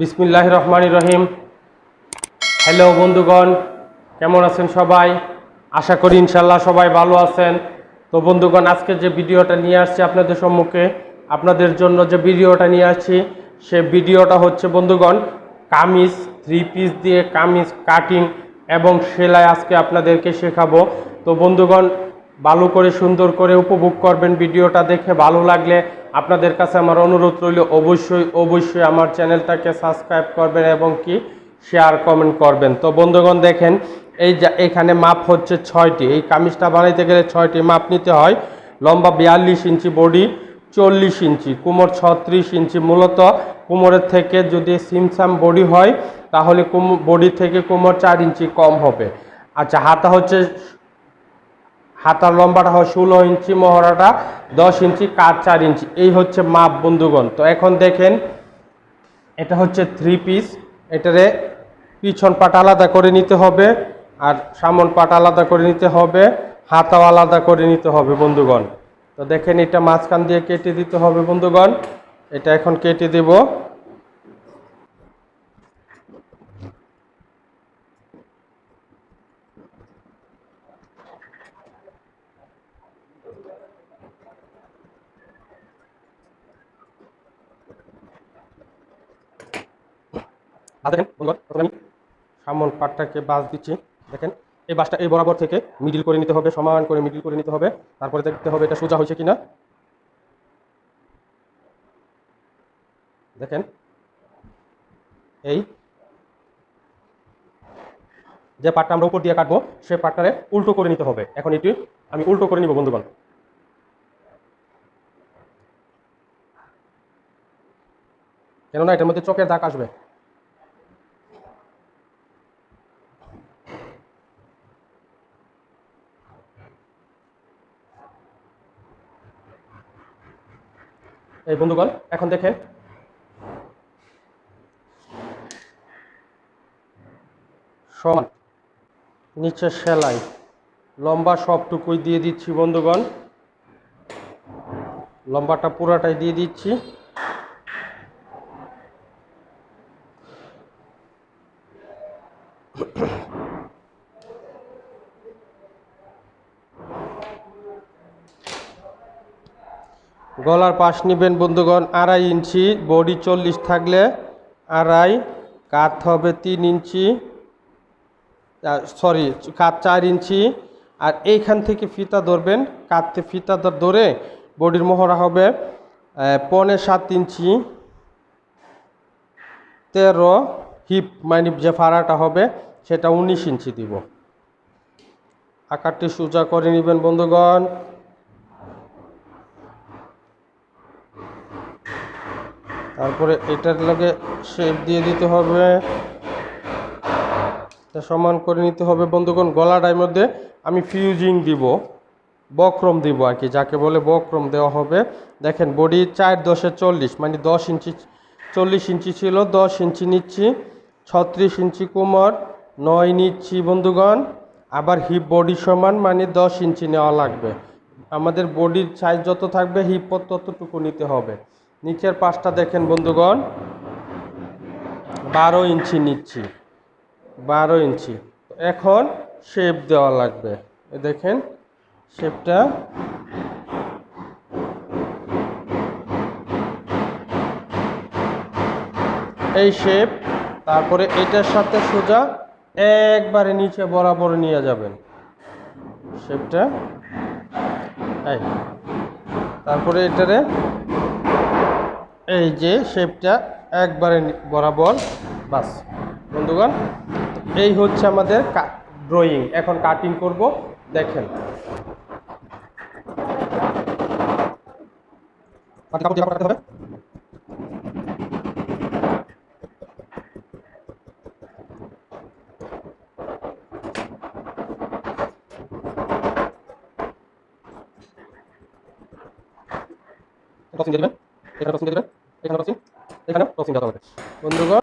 বিসমিল্লাহ রহমান রহিম। হ্যালো বন্ধুগণ, কেমন আছেন সবাই? আশা করি ইনশাল্লাহ সবাই ভালো আছেন। তো বন্ধুগণ, আজকে যে ভিডিওটা নিয়ে আসছি আপনাদের সম্মুখে, আপনাদের জন্য যে ভিডিওটা নিয়ে আসছি, সে ভিডিওটা হচ্ছে বন্ধুগণ, কামিজ থ্রি পিস দিয়ে কামিজ কাটিং এবং সেলাই আজকে আপনাদেরকে শেখাবো। তো বন্ধুগণ, ভালো করে সুন্দর করে উপভোগ করবেন ভিডিওটা দেখে, ভালো লাগলে আপনাদের কাছে আমার অনুরোধ রইল, অবশ্যই অবশ্যই আমার চ্যানেলটাকে সাবস্ক্রাইব করবেন এবং কি শেয়ার কমেন্ট করবেন। তো বন্ধুগণ, দেখেন, এই যে এখানে মাপ হচ্ছে ছয়টি। এই কামিজটা বানাইতে গেলে ছয়টি মাপ নিতে হয়। লম্বা বিয়াল্লিশ ইঞ্চি বডি, চল্লিশ ইঞ্চি, কোমর ছত্রিশ ইঞ্চি। মূলত কোমরের থেকে যদি সিমসাম বডি হয়, তাহলে বডি থেকে কোমর চার ইঞ্চি কম হবে। আচ্ছা হাতা হচ্ছে হাতার লম্বাটা হয় ষোলো ইঞ্চি, মহড়াটা দশ ইঞ্চি কাজ চার ইঞ্চি। এই হচ্ছে মাপ বন্ধুগণ। তো এখন দেখেন, এটা হচ্ছে থ্রি পিস এটারে পিছন পাট আলাদা করে নিতে হবে আর সামন পাট আলাদা করে নিতে হবে। হাতাও আলাদা করে নিতে হবে বন্ধুগণ। তো দেখেন, এটা মাঝখান দিয়ে কেটে দিতে হবে বন্ধুগণ। এটা এখন কেটে দেব। দেখেন আমি সামন পাটটাকে বাস দিচ্ছি। দেখেন, এই বাসটা এই বরাবর থেকে মিডিল করে নিতে হবে, সমান করে মিডিল করে নিতে হবে। তারপরে দেখতে হবে এটা সোজা হয়েছে কিনা। দেখেন, এই যে পাটটা আমরা উপর দিয়ে কাটবো সেই পাটটারে উল্টো করে নিতে হবে। এখন এটি আমি উল্টো করে নিব, বন্ধুগণ। কেননা এটার মধ্যে চোখের দাগ আসবে। এই বন্ধুগণ এখন দেখে। সমান। নিচে সেলাই। লম্বা সবটুকুই দিয়ে দিচ্ছি বন্ধুগণ। লম্বাটা পুরাটাই দিয়ে দিচ্ছি। গলার পাশ নেবেন বন্ধুগণ আড়াই ইঞ্চি বডি চল্লিশ থাকলে আড়াই কাত হবে তিন ইঞ্চি সরি কাত চার ইঞ্চি আর এইখান থেকে ফিতা ধরবেন কাততে ফিতা ধর- বডির মোহরা হবে আহ, পৌনে সাত ইঞ্চি তেরো হিপ মানে যে ফাড়াটা হবে সেটা উনিশ ইঞ্চি দিব। আকারটি সোজা করে নেবেন বন্ধুগণ। তারপরে এটার লগে শেপ দিয়ে দিতে হবে। সমান করে নিতে হবে। বন্ধুগণ, গলাটার মধ্যে আমি ফিউজিং দিব, বক্রম দিব আর কি, যাকে বলে বক্রম দেওয়া হবে। দেখেন বডি চার দশে চল্লিশ মানে দশ ইঞ্চি, চল্লিশ ইঞ্চি ছিল, দশ ইঞ্চি নিচ্ছি, ছত্রিশ ইঞ্চি কোমর, নয় নিচ্ছি বন্ধুগণ, আবার হিপ বডি সমান মানে দশ ইঞ্চি নেওয়া লাগবে। আমাদের বডির সাইজ যত থাকবে হিপ ততটুকু নিতে হবে। নিচের পাশটা দেখেন বন্ধুগণ, বারো ইঞ্চি নিচ্ছি, বারো ইঞ্চি। এখন শেপ দেওয়া লাগবে। দেখেন শেপটা এই শেপ তারপরে এটার সাথে সোজা একবারে নিচে বরাবর নিয়ে যাবেন। শেপটা তারপরে এটারে এই যে শেপটা একবারে বরাবর, বাস। বন্ধুগণ, এই হচ্ছে আমাদের ড্রয়িং এখন কাটিং করব, দেখেন। হবে এখানে টসিং দিয়ে দেবেন এখানে টসিং এখানে টসিং দিতে হবে বন্ধুগণ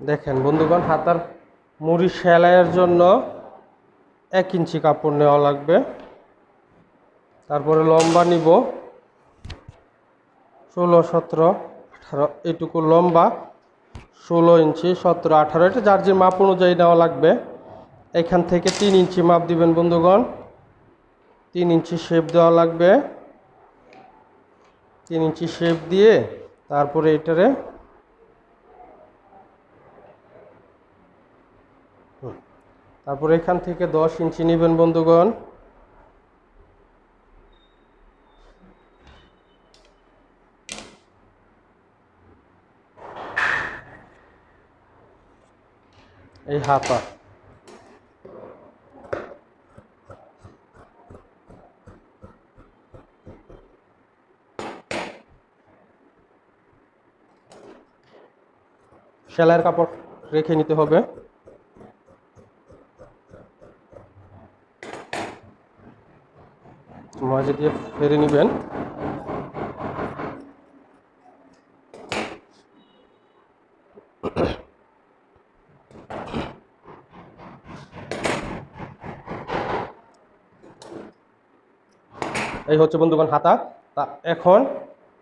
দেখেন বন্ধুগণ, হাতার মুড়ি সেলাইয়ের জন্য এক ইঞ্চি কাপড় নেওয়া লাগবে। তারপরে লম্বা নিব। ষোলো, সতেরো, আঠারো, এটুকু লম্বা। ষোলো ইঞ্চি, সতেরো, আঠারো, এটা যার যে মাপ অনুযায়ী নেওয়া লাগবে। এখান থেকে তিন ইঞ্চি মাপ দিবেন বন্ধুগণ। তিন ইঞ্চি শেপ দেওয়া লাগবে। তিন ইঞ্চি শেপ দিয়ে তারপরে এটারে তারপরে এখান থেকে দশ ইঞ্চি নেবেন বন্ধুগণ। এই হাতা। সেলাইয়ের কাপড় রেখে নিতে হবে। মাঝে দিয়ে ফেরে নেবেন। এই হচ্ছে বন্ধুগণ হাতা। তা এখন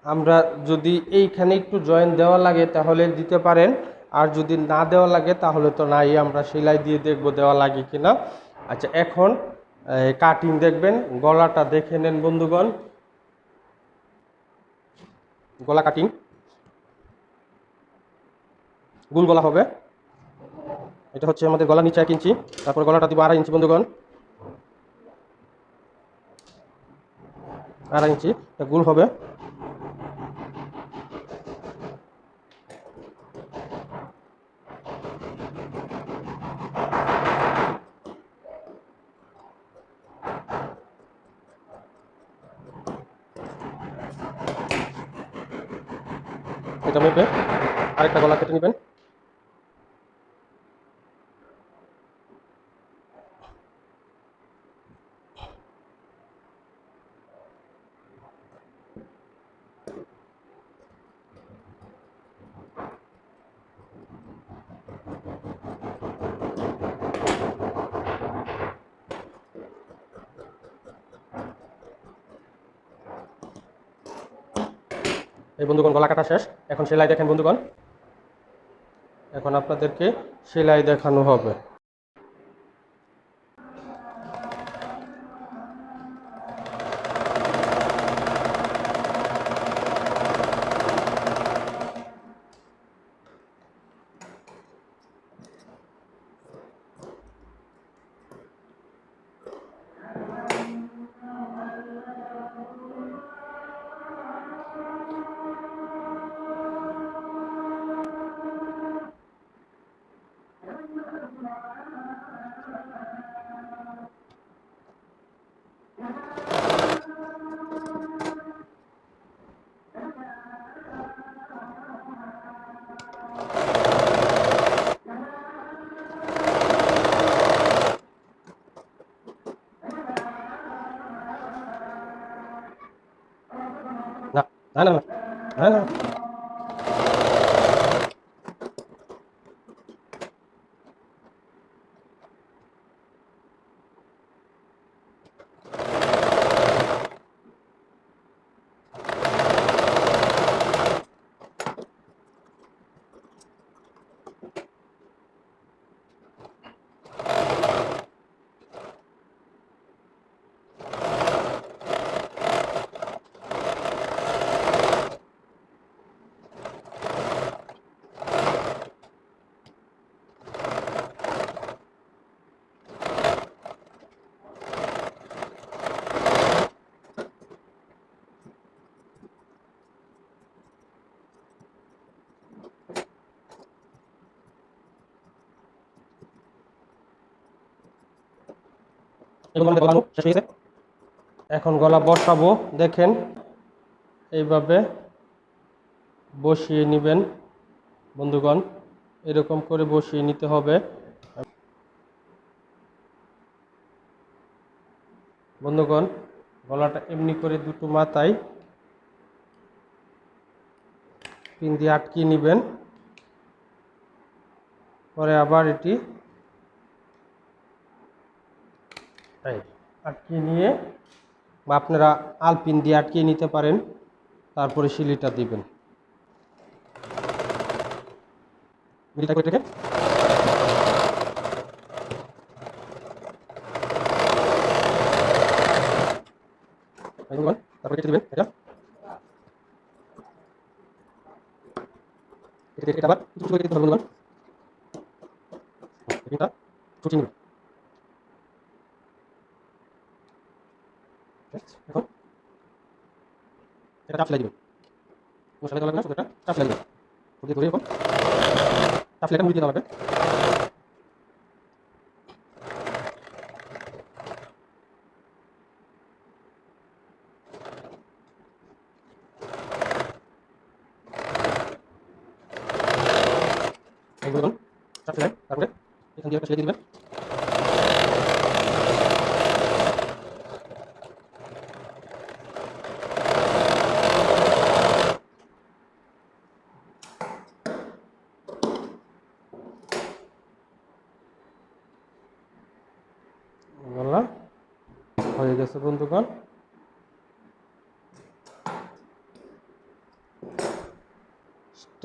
আমরা যদি এইখানে একটু জয়েন দেওয়া লাগে তাহলে দিতে পারেন। আর যদি না দেওয়া লাগে তাহলে তো নাই, আমরা সেলাই দিয়ে দেখব দেওয়া লাগে কিনা। আচ্ছা এখন কাটিং দেখবেন, গলাটা দেখে নেন বন্ধুগণ। গলা কাটিং। গুল গলা হবে। এটা হচ্ছে আমাদের গলা নিচে এক ইঞ্চি। তারপর গলাটা দিব আড়াই ইঞ্চি বন্ধুগণ। আড়াই ইঞ্চি। গুল হবে এটা মেপে আরেকটা গলা কেটে নেবেন এই বন্ধুগণ গলা কাটা শেষ। এখন সেলাই দেখেন বন্ধুগণ। এখন আপনাদেরকে সেলাই দেখানো হবে না না না না না এখন গলা বসাবো, দেখেন। এইভাবে বসিয়ে নেবেন, বন্ধুগণ। এরকম করে বসিয়ে নিতে হবে। বন্ধুগণ, গলাটা এমনি করে দুটো মাথায় পিন দিয়ে আটকিয়ে নেবেন। পরে আবার এটি এই আটকিয়ে নিয়ে বা আপনারা আলপিন দিয়ে আটকিয়ে নিতে পারেন, তারপরে শিলিটা দিবেন। তারপরে কেটে দিবেন এটা কেটে আবার কিছু এটা ছুটি নেবেন এখন এটা চাপ সেলাই দিবেন কোনো সেলাই দেওয়া লাগবে না শুধু এটা চাপ সেলাই দিবেন ধরে ধরে এখন চাপ সেলাইটা মুড়ি দিয়ে দেওয়া লাগবে এই দেখুন চাপ সেলাই তারপরে এখান দিয়ে একটা সেলাই দিয়ে দিবেন গলা হয়ে গেছে বন্ধুগণ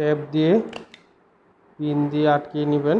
স্টেপ দিয়ে পিন দিয়ে আটকিয়ে নেবেন।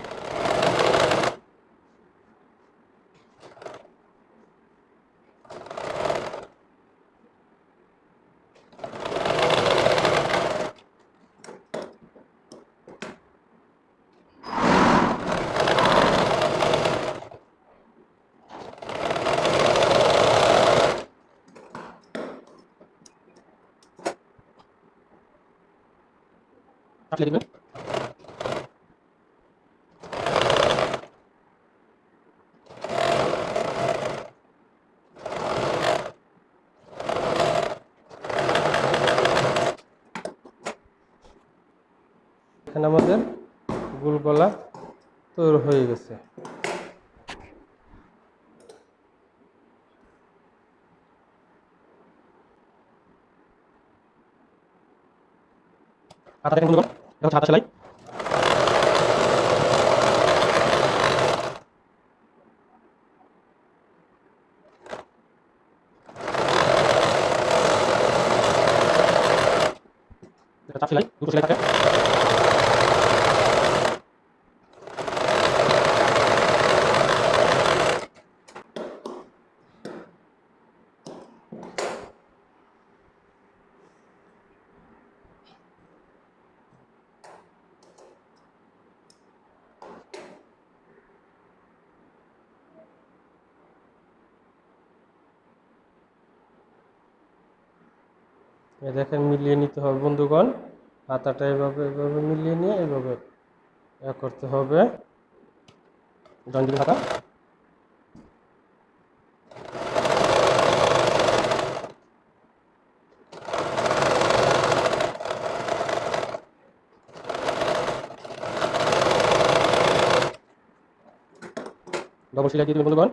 কাটলে দিবেন। এখানে আমাদের গোল গলা তৈরি হয়ে গেছে। হাতা দেখেন বন্ধুগণ এটা হচ্ছে হাতা সেলাই এটা চাপ সেলাই দুটো সেলাই থাকে এ দেখেন মিলিয়ে নিতে হবে বন্ধুগণ। হাতাটা এভাবে এভাবে মিলিয়ে নিয়ে এভাবে করতে হবে। দিবেন হাতা। ডবল সেলাই দিয়ে দেবেন বন্ধুগণ।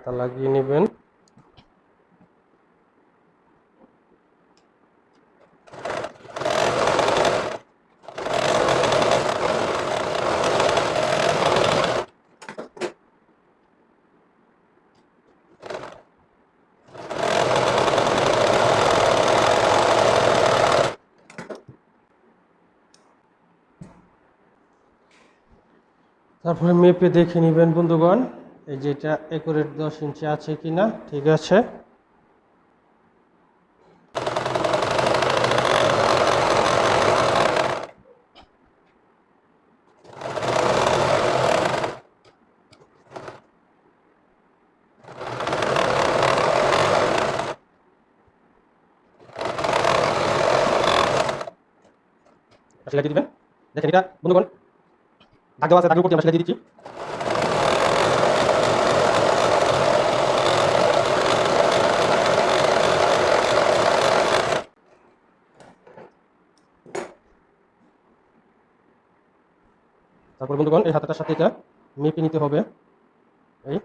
হাতা লাগিয়ে নেবেন। তারপরে মেপে দেখে নেবেন বন্ধুগণ। এই যেটা একুরেট দশ ইঞ্চি আছে কি না ঠিক আছে? দিবেন। দেখেন এটা, বন্ধুগণ, দাগ দেওয়া আছে, দাগের উপর আমরা সেলাই দিয়ে দিচ্ছি। তারপর বন্ধুগণ এই হাতাটার সাথে এটা মেপে নিতে হবে। এই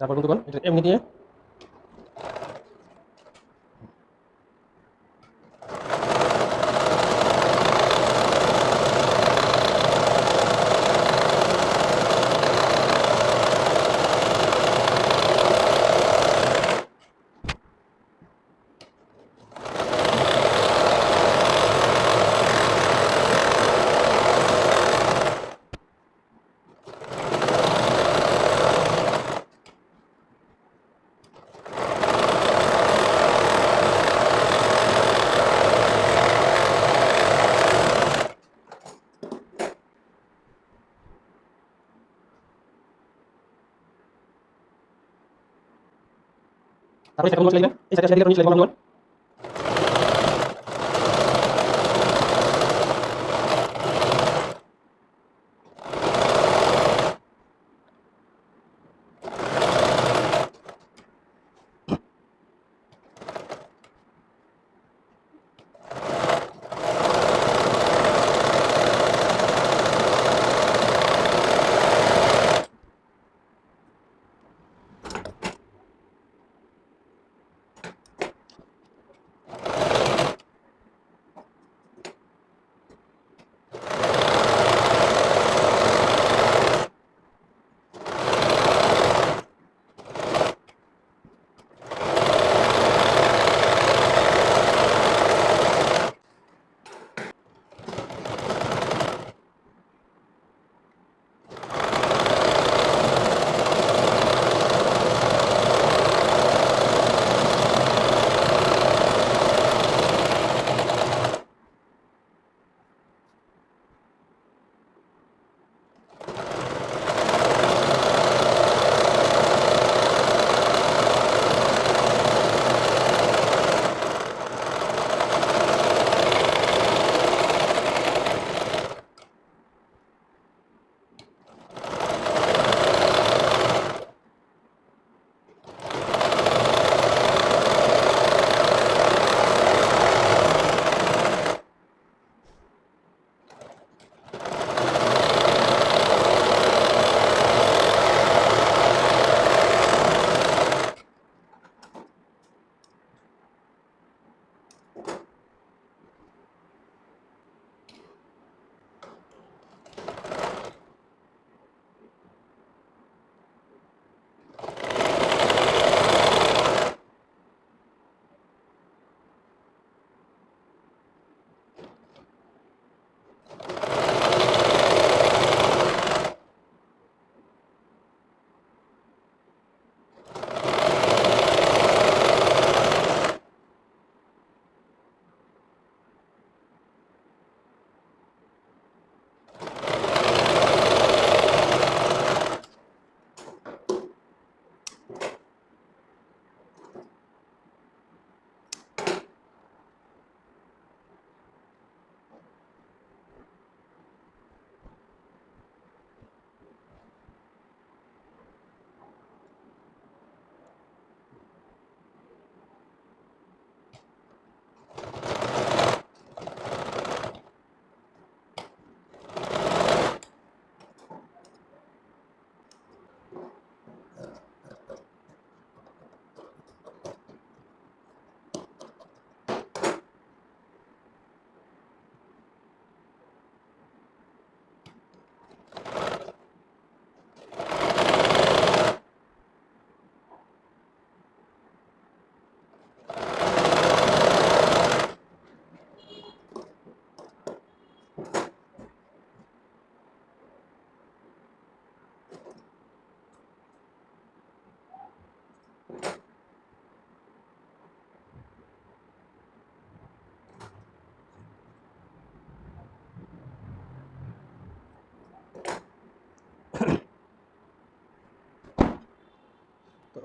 তারপর বন্ধুগণ এটা এমনি তারপরে সেটা সেলাই দিবেন এই সাইডে সেলাই দিলে নিচে লাগবে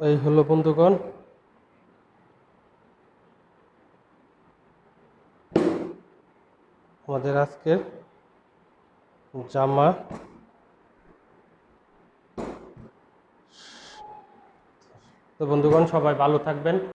এই হলো বন্ধুগণ। আমাদের আজকের জামা তো বন্ধুগণ সবাই ভালো থাকবেন।